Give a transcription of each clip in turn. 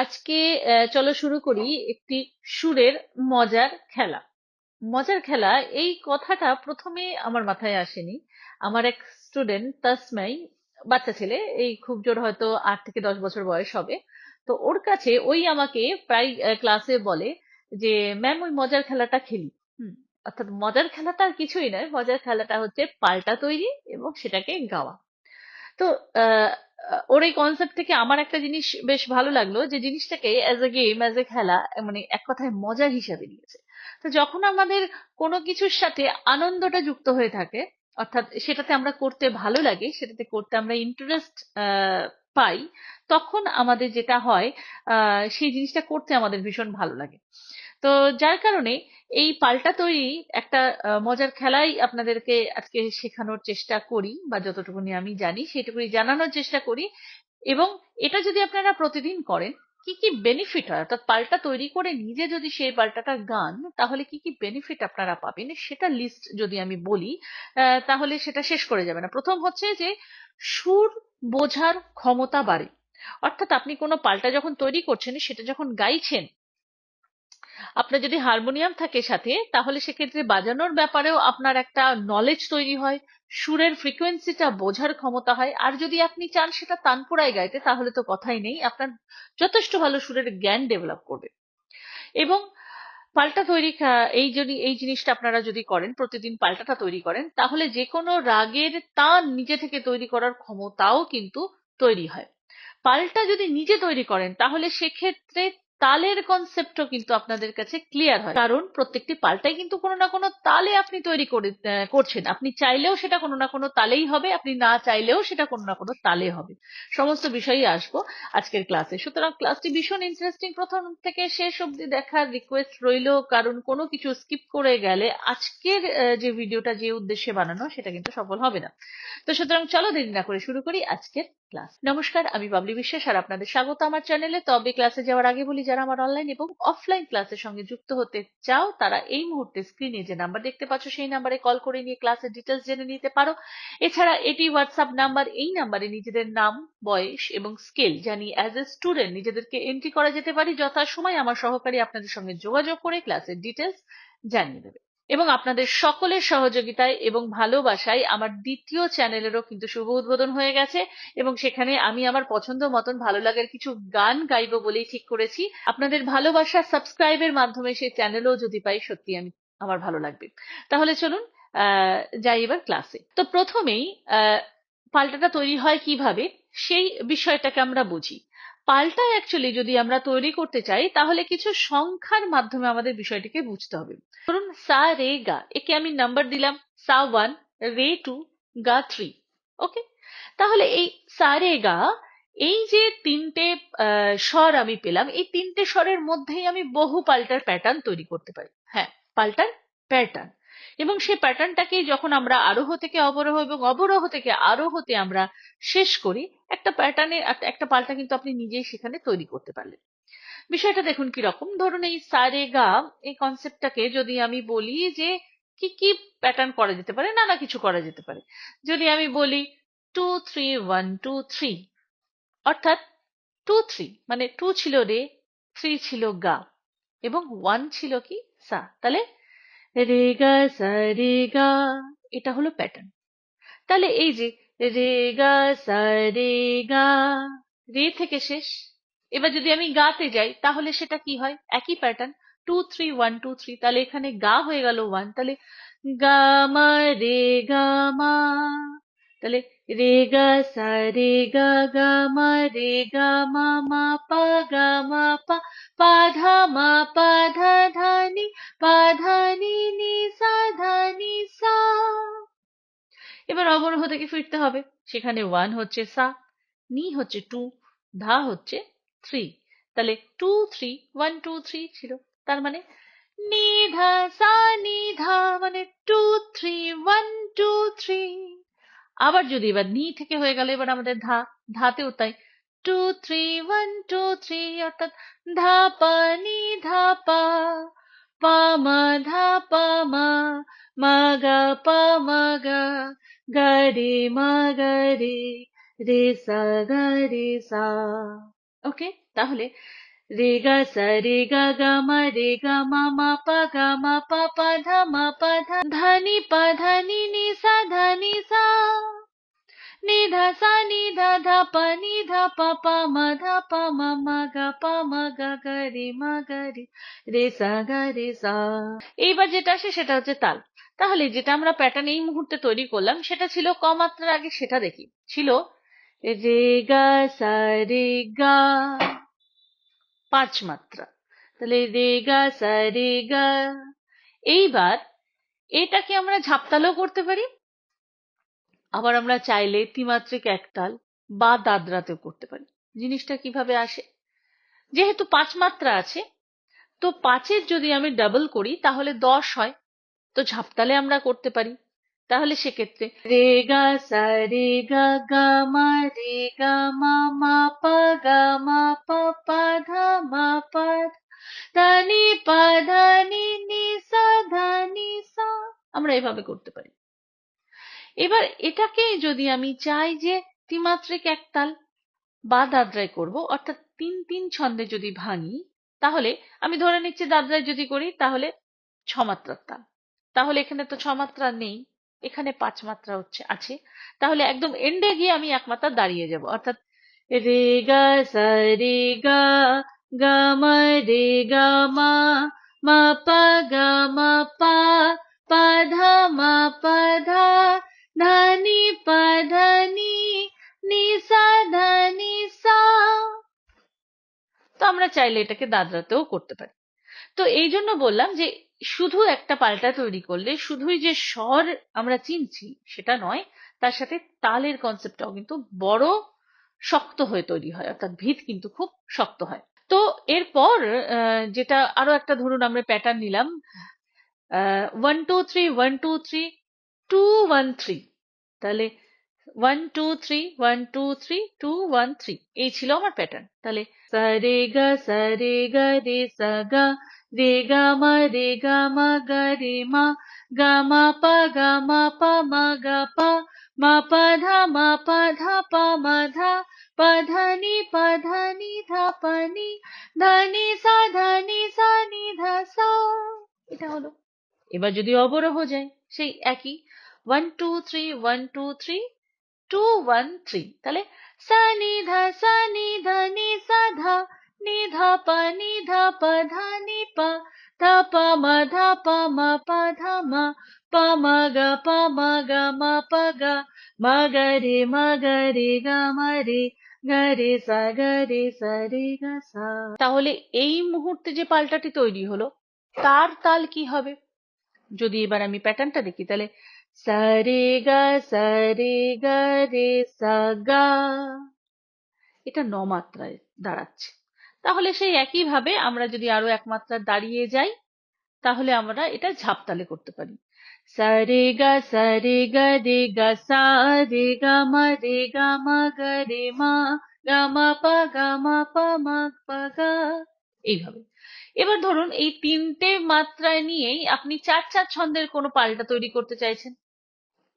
আজকে চলো শুরু করি একটি সুরের মজার খেলা। মজার খেলা, এই কথাটা প্রথমে আমার মাথায় আসেনি। আমার এক স্টুডেন্ট তাসমাই, বাচ্চা ছেলে, এই খুব জোর হয়তো আট থেকে দশ বছর বয়স হবে। তো ওর কাছে ওই আমাকে প্রায় ক্লাসে বলে যে ম্যাম ওই মজার খেলাটা খেলি। অর্থাৎ মজার খেলাটা আর কিছুই নয়, মজার খেলাটা হচ্ছে পাল্টা তৈরি এবং সেটাকে গাওয়া। তো ওর এই কনসেপ্ট থেকে আমার একটা জিনিস বেশ ভালো লাগল যে জিনিসটাকে as a game as a খেলা মানে এক কথায় মজার হিসাবে নিয়েছে। তো যখন আমাদের কোনো কিছুর সাথে আনন্দটা যুক্ত হয়ে থাকে, অর্থাৎ সেটাতে আমরা করতে ভালো লাগে, সেটাতে করতে আমরা ইন্টারেস্ট পাই, তখন আমাদের যেটা হয় সেই জিনিসটা করতে আমাদের ভীষণ ভালো লাগে। তো যার কারণে এই পাল্টা তৈরি একটা মজার খেলাই আপনাদেরকে আজকে শেখানোর চেষ্টা করি, বা যতটুকুনি আমি জানি সেটুকুনি জানানোর চেষ্টা করি। এবং এটা যদি আপনারা প্রতিদিন করেন, কি কি বেনিফিট হয়? অর্থাৎ পাল্টা তৈরি করে নিজে যদি সেই পাল্টাটা গান, তাহলে কি কি বেনিফিট আপনারা পাবেন? সেটা লিস্ট যদি আমি বলি তাহলে সেটা শেষ করে যাবে না। প্রথম হচ্ছে যে সুর বোঝার ক্ষমতা বাড়ে। অর্থাৎ আপনি কোনো পাল্টা যখন তৈরি করছেন, সেটা যখন গাইছেন আপনার যদি হারমোনিয়াম থাকে সাথে, তাহলে সেক্ষেত্রে বাজানোর ব্যাপারেও আপনার একটা নলেজ তৈরি হয়, সুরের ফ্রিকোয়েন্সিটা বোঝার ক্ষমতা হয়, আর যদি আপনি চান সেটা তানপুরায় গাইতে, তাহলে তো কথাই নেই, আপনার যথেষ্ট ভালো সুরের জ্ঞান ডেভেলপ করবে। এবং পাল্টা তৈরি এই যদি, এই জিনিসটা আপনারা যদি করেন, প্রতিদিন পাল্টাটা তৈরি করেন, তাহলে যে কোনো রাগের তান নিজে থেকে তৈরি করার ক্ষমতাও কিন্তু তৈরি হয়। পাল্টা যদি নিজে তৈরি করেন, তাহলে সেক্ষেত্রে তালের কনসেপ্টও কিন্তু আপনাদের কাছে ক্লিয়ার হয়। কারণ প্রত্যেকটি পাল্টাই কিন্তু কোনো না কোনো তালে আপনি তৈরি করে করছেন। আপনি চাইলেও সেটা কোনো না কোনো তালেই হবে, আপনি না চাইলেও সেটা কোনো না কোনো তালে হবে। সমস্ত বিষয়ই আসব আজকের ক্লাসে সুতরাং ক্লাসটি ভীষণ ইন্টারেস্টিং প্রথম থেকে শেষ অবধি দেখার রিকোয়েস্ট রইল। কারণ কোনো কিছু স্কিপ করে গেলে আজকের যে ভিডিওটা যে উদ্দেশ্যে বানানো, সেটা কিন্তু সফল হবে না। তো সুতরাং চলো দেরি না করে শুরু করি আজকের ক্লাস। নমস্কার, আমি বাবলি বিশ্বাস আর আপনাদের স্বাগত আমার চ্যানেলে। তবে ক্লাসে যাওয়ার আগে বলি, যারা আমার অনলাইন এবং অফলাইন ক্লাসের সঙ্গে যুক্ত হতে চাও, তারা এই মুহূর্তে স্ক্রিনে যে নাম্বার দেখতে পাচ্ছ, সেই নাম্বারে কল করে নিয়ে ক্লাসের ডিটেলস জেনে নিতে পারো। এছাড়া এটি হোয়াটসঅ্যাপ নাম্বার এই নাম্বারে নিজেদের নাম, বয়স এবং স্কেল জানি অ্যাজ এ স্টুডেন্ট নিজেদেরকে এন্ট্রি করা যেতে পারি, যথাসময় আমার সহকারী আপনাদের সঙ্গে যোগাযোগ করে ক্লাসের ডিটেলস জানিয়ে দেবে। এবং আপনাদের সকলের সহযোগিতায় এবং ভালোবাসায় আমার দ্বিতীয় চ্যানেলেরও কিন্তু শুভ উদ্বোধন হয়ে গেছে এবং সেখানে আমি আমার পছন্দ মতন ভালো লাগার কিছু গান গাইবো বলেই ঠিক করেছি। আপনাদের ভালোবাসা সাবস্ক্রাইবের মাধ্যমে সেই চ্যানেলও যদি পাই সত্যি আমি, আমার ভালো লাগবে। তাহলে চলুন যাই এবার ক্লাসে। তো প্রথমেই পাল্টাটা তৈরি হয় কীভাবে? সেই বিষয়টাকে আমরা বুঝি। পাল্টা অ্যাকচুয়ালি যদি আমরা তৈরি করতে চাই, তাহলে কিছু সংখ্যার মাধ্যমে আমাদের বিষয়টিকে বুঝতে হবে। ধরুন, সা, রে, গা। একে আমি নাম্বার দিলাম, সা ওয়ান রে টু গা থ্রি ওকে তাহলে এই সা, রে, গা, এই যে তিনটে স্বর আমি পেলাম, এই তিনটে স্বরের মধ্যেই আমি বহু পাল্টার প্যাটার্ন তৈরি করতে পারি। হ্যাঁ পাল্টার প্যাটার্ন এবং সেই প্যাটার্নটাকেই যখন আমরা আরোহ থেকে অবরোহ এবং অবরোহ থেকে আরোহতে আমরা শেষ করি, একটা প্যাটার্নের একটা পাল্টা কিন্তু আপনি নিজেই সেখানে তৈরি করতে পারলেন। বিষয়টা দেখুন কি রকম ধরুন এই সারে গা এই কনসেপ্টটাকে যদি আমি বলি যে কি কি প্যাটার্ন করা যেতে পারে, নানা কিছু করা যেতে পারে। যদি আমি বলি two three one two three অর্থাৎ টু থ্রি মানে টু ছিল রে থ্রি ছিল গা, এবং ওয়ান ছিল কি, সা। তাহলে রে গা সা রে গা এটা হলো প্যাটার্ন তাহলে এই যে রে গা সা রে গা রে থেকে শেষ। এবার যদি আমি গাতে যাই, তাহলে সেটা কি হয়? একই pattern two three one two three তাহলে এখানে গা হয়ে গেল ওয়ান তাহলে গামা রে গা মা তাহলে রে গা সা রে গা গা রে গা মা পা গা মা পা পা ধা মা পা ধা ধা নি পা ধা নি নি সা নি সা এবার অবরোহ থেকে ফিরতে হবে। সেখানে ওয়ান হচ্ছে সা, নি হচ্ছে টু ধা হচ্ছে থ্রি তাহলে two three one two three ছিল। তার মানে নি, ধা, সা, নি, ধা মানে two three one two three আবার যদি এবার নি থেকে হয়ে গেল, এবার আমাদের ধা ধাতেও তাই two three one two three অর্থাৎ ধা, পা, নি, ধা, পা পা, মা, ধা, পা, মা মা, গা, পা, মা, গা গা, রে, মা, গা, রে রে, সা, গা, রে, সা। ওকে তাহলে সা রে গা গা মা রে গা মা মা পা গা মা পা পা ধা মা পা ধা ধা নি পা ধা নি নি সা ধা নি সা নি ধা সা নি ধা ধা পা নি ধা পা পা মা ধা পা মা মা গা পা মা গা গা রে মা গা রে রে সা গা রে সা এইবার যেটা আসে সেটা হচ্ছে তাল। তাহলে যেটা আমরা প্যাটার্ন এই মুহূর্তে তৈরি করলাম সেটা ছিল ক মাত্রার আগে সেটা দেখি। ছিল রে গা সা রে গা পাঁচ মাত্রা। তাহলে রে গা গা। এইবার এটাকে আমরা ঝাপতালও করতে পারি। আবার আমরা চাইলে ত্রিমাত্রিক একতাল বা দাদরাতেও করতে পারি। জিনিসটা কীভাবে আসে? যেহেতু পাঁচ মাত্রা আছে, তো পাঁচের যদি আমি ডাবল করি, তাহলে দশ হয়। তো ঝাপতালে আমরা করতে পারি। তাহলে সেক্ষেত্রে রে গা সা রে গা গা মা রে গা মা মা পা গা মা পা পা ধা মা পা ধা নি পা ধা নি সা ধা নি সা। আমরা এভাবে করতে পারি। এবার এটাকে যদি আমি চাই যে ত্রিমাত্রিক একতাল বা দাদরায় করব, অর্থাৎ তিন তিন ছন্দে যদি ভাঙি, তাহলে আমি ধরে নিচ্ছি দাদরায় যদি করি, তাহলে ছমাত্রার তাল। তাহলে এখানে তো ছমাত্রা নেই। এখানে পাঁচ মাত্রা হচ্ছে, আছে। তাহলে একদম এন্ডে গিয়ে আমি এক মাত্রা দাঁড়িয়ে যাব। অর্থাৎ রে গা, সা, রে গা গা, মা, রে গা, মা মা, পা, গা, মা, পা পা, ধা, মা, পা, ধা ধা নি পা ধা নি নি সা ধা নি সা। তো আমরা চাইলে এটাকে দাদরাতেও করতে পারি। তো এই জন্য বললাম যে শুধু একটা পাল্টা তৈরি করলে, শুধুই যে স্বর আমরা চিনছি সেটা নয়, তার সাথে তালের কনসেপ্টটাও কিন্তু বড় শক্ত হয়ে তৈরি হয়, অর্থাৎ ভিত কিন্তু খুব শক্ত হয়। তো এরপর যেটা আরও একটা ধরুন আমরা প্যাটার্ন নিলাম one two three one two three two one three তাহলে one two three one two three two one three এই ছিল আমার প্যাটার্ন তাহলে সা রে গা সা রে গা রে সা গা রে গা মা রে গা মা গা রে মা গা মা পা গা মা পা মা গা পা মা পা ধা মা পা ধা পা মা ধা পা ধা নি পা ধা নি ধা পা নি ধা নি সা ধা নি সা নি ধা সা এটা হলো। এবার যদি অবরোহ যায়, সেই একই। One two three one two three two one three তাহলে সা, নি, ধা, সা, নি, ধা, নি, সা, ধা, নি, ধা, পা, নি, ধা, পা, ধা, নি মা পা মা গা পা মা গা মা পা গা মা গা রে মা গা রে গা মা রে গা রে সা গা রে সা রে গা সা তাহলে এই মুহূর্তে যে পাল্টাটি তৈরি হলো, তার তাল কি হবে? যদি এবার আমি প্যাটার্নটা দেখি, তাহলে সা, রে, গা, সা, রে, গা, রে, সা, গা। এটা ন মাত্রায় দাঁড়াচ্ছে। তাহলে সেই একইভাবে আমরা যদি আরও এক মাত্রা দাঁড়িয়ে যাই, তাহলে আমরা এটা ঝাপতালে করতে পারি। সা রে গা সা রে গা রে গা সা রে গা মা রে গা মা, গা রে মা, গা, মা, পা, গা, মা, পা মা, পা, গা, এইভাবে। এবার ধরুন এই তিনটে মাত্রায় নিয়েই আপনি চার চার ছন্দের কোনো পাল্টা তৈরি করতে চাইছেন,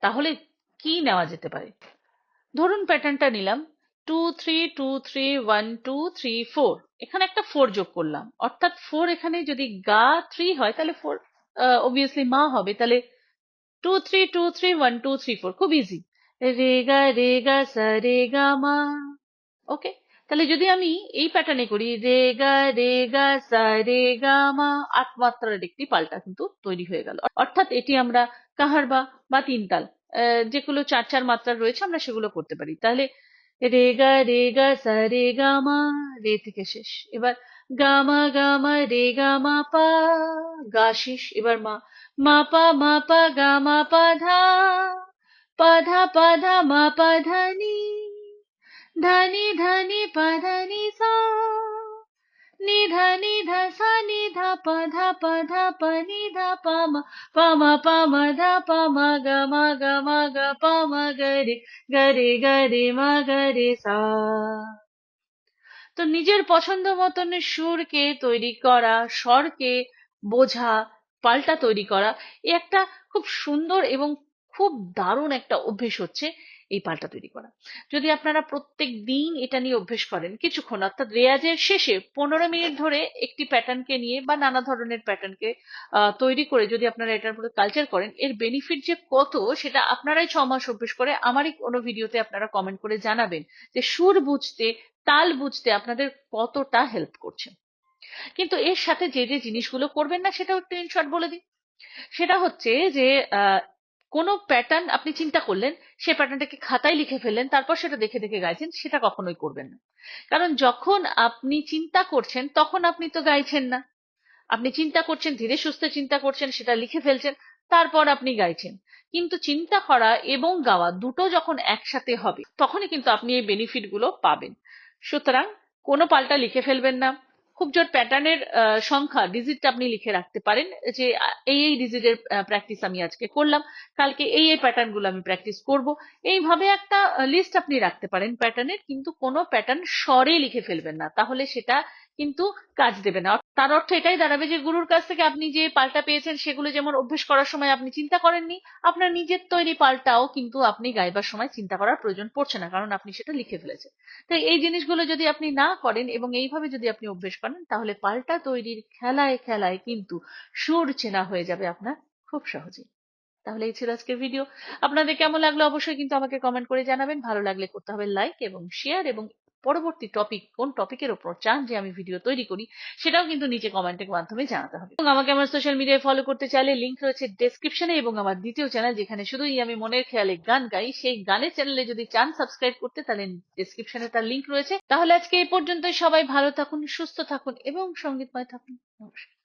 তাহলে কি নেওয়া যেতে পারে? ধরুন প্যাটার্নটা নিলাম two three two three one two three four এখানে একটা ফোর যোগ করলাম। অর্থাৎ ফোর এখানে যদি গা থ্রি হয়, তাহলে ফোর অবভিয়াসলি মা হবে। তাহলে two three two three one two three four খুব ইজি রে গা রে সা রে মা। ওকে তাহলে যদি আমি এই প্যাটার্নে করি রে গা রে গা সা রে গা মা, আট মাত্রার একটি পাল্টা কিন্তু তৈরি হয়ে গেল। অর্থাৎ এটি আমরা কাহারবা বা তিনতাল যেগুলো চার চার মাত্রার রয়েছে, আমরা সেগুলো করতে পারি। তাহলে রে গা রে গা সা রে গা মা রে থেকে শেষ এবার গা মা গা মা রে গা মা পা গা শেষ এবার মা মা পা মা পা গা মা পা ধা পা ধা পা ধা মা পা ধা নি ধনি ধনি পা ধনি সা নি ধনি ধ সা নি ধ প ধ প ম প ম প ম ধ প ম গ ম গ ম গ প ম গ রে রে সা তো নিজের পছন্দ মতন সুরকে তৈরি করা, স্বরকে বোঝা, পাল্টা তৈরি করা, এ একটা খুব সুন্দর এবং খুব দারুণ একটা অভ্যেস হচ্ছে। এই পাল্টা তৈরি করা। যদি আপনারা প্রত্যেক দিন এটা নিয়ে অভ্যেস করেন, কিছুক্ষণ, অর্থাৎ রেয়াজের শেষে পনেরো মিনিট ধরে একটি প্যাটার্নকে নিয়ে বা নানা ধরনের প্যাটার্নকে তৈরি করে যদি আপনারা এটার উপরে কালচার করেন, এর বেনিফিট যে কত সেটা আপনারাই ছ মাস অভ্যেস করে আমারই কোনো ভিডিওতে আপনারা কমেন্ট করে জানাবেন যে সুর বুঝতে, তাল বুঝতে আপনাদের কতটা হেল্প করছে। কিন্তু এর সাথে যে যে জিনিসগুলো করবেন না সেটাও একটু ইনশর্ট বলে দিই সেটা হচ্ছে যে কোনো প্যাটার্ন আপনি চিন্তা করলেন, সে প্যাটার্নটাকে খাতায় লিখে ফেললেন, তারপর সেটা দেখে দেখে গাইছেন, সেটা কখনোই করবেন না। কারণ যখন আপনি চিন্তা করছেন, তখন আপনি তো গাইছেন না। আপনি চিন্তা করছেন, ধীরে সুস্থে চিন্তা করছেন, সেটা লিখে ফেলছেন, তারপর আপনি গাইছেন। কিন্তু চিন্তা করা এবং গাওয়া দুটো যখন একসাথে হবে, তখনই কিন্তু আপনি এই বেনিফিটগুলো পাবেন। সুতরাং কোনো পাল্টা লিখে ফেলবেন না। খুব জোর প্যাটার্নের সংখ্যা ডিজিটটা আপনি লিখে রাখতে পারেন যে এই এই ডিজিটের প্র্যাকটিস আমি আজকে করলাম, কালকে এই এই প্যাটার্নগুলো আমি প্র্যাকটিস করব। এইভাবে একটা লিস্ট আপনি রাখতে পারেন প্যাটার্নের কিন্তু কোনো প্যাটার্ন স্বরে লিখে ফেলবেন না। তাহলে সেটা কিন্তু কাজ দেবে না। তার অর্থ এটাই দাঁড়াবে যে গুরুর কাছ থেকে আপনি যে পাল্টা পেয়েছেন সেগুলো যেমন অভ্যেস করার সময় আপনি চিন্তা করেননি, আপনার নিজের তৈরি পাল্টাও কিন্তু আপনি গাইবার সময় চিন্তা করার প্রয়োজন পড়ছে না, কারণ আপনি সেটা লিখে ফেলেছেন। তো এই জিনিসগুলো যদি আপনি না করেন এবং এইভাবে যদি আপনি অভ্যেস করেন, তাহলে পাল্টা তৈরির খেলায় খেলায় কিন্তু সুর চেনা হয়ে যাবে আপনার খুব সহজেই। তাহলে এই ছিল আজকের ভিডিও। আপনাদের কেমন লাগল অবশ্যই কিন্তু আমাকে কমেন্ট করে জানাবেন। ভালো লাগলে করতে হবে লাইক এবং শেয়ার এবং পরবর্তী টপিক কোন টপিকের ওপর চান যে আমি ভিডিও তৈরি করি, সেটাও কিন্তু নিচে কমেন্টের মাধ্যমে জানাতে হবে। এবং আমাকে আমার সোশ্যাল মিডিয়ায় ফলো করতে চাইলে লিঙ্ক রয়েছে ডেসক্রিপশনে এবং আমার দ্বিতীয় চ্যানেল যেখানে শুধুই আমি মনের খেয়ালে গান গাই, সেই গানের চ্যানেলে যদি চান সাবস্ক্রাইব করতে, তাহলে ডেসক্রিপশনে তার লিঙ্ক রয়েছে। তাহলে আজকে এই পর্যন্ত সবাই ভালো থাকুন, সুস্থ থাকুন এবং সঙ্গীতময় থাকুন। নমস্কার।